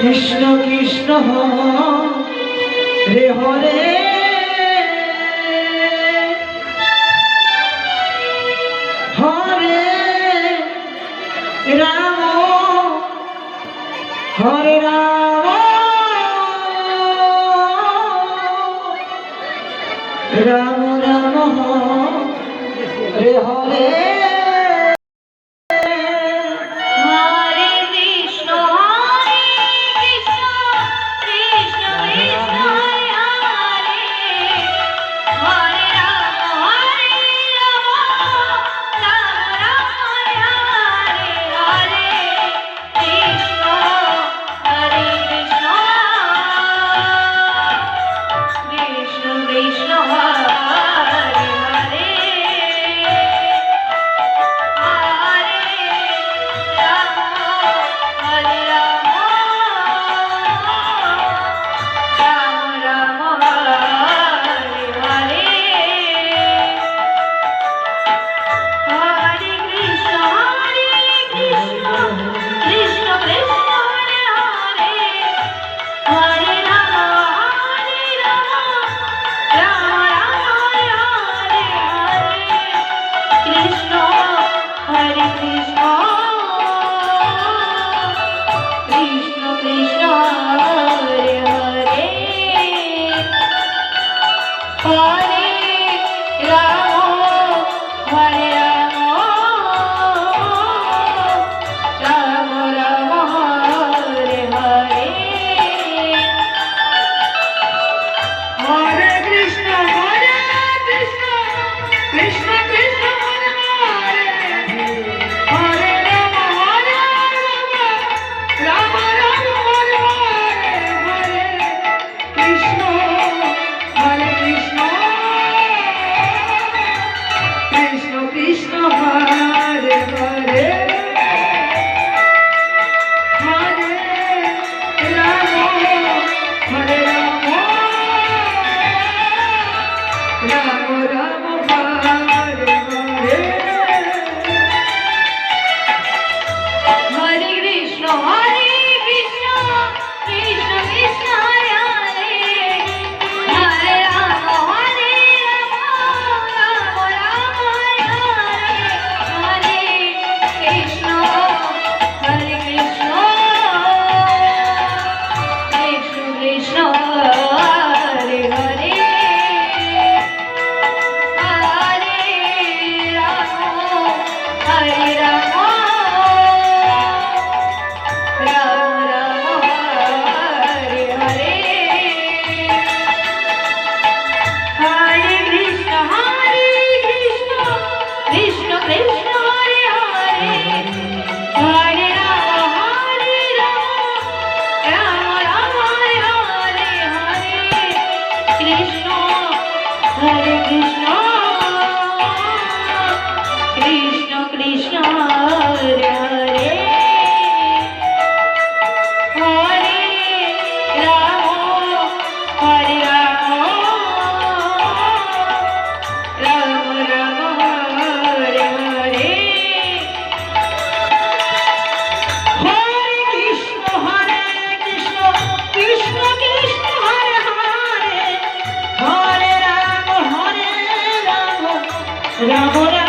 কৃষ্ণ কৃষ্ণ রে হরে। হরে রাম হরে Ram. Ram Ram Hare Hare. Thank you. La moral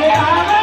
Hare Hare.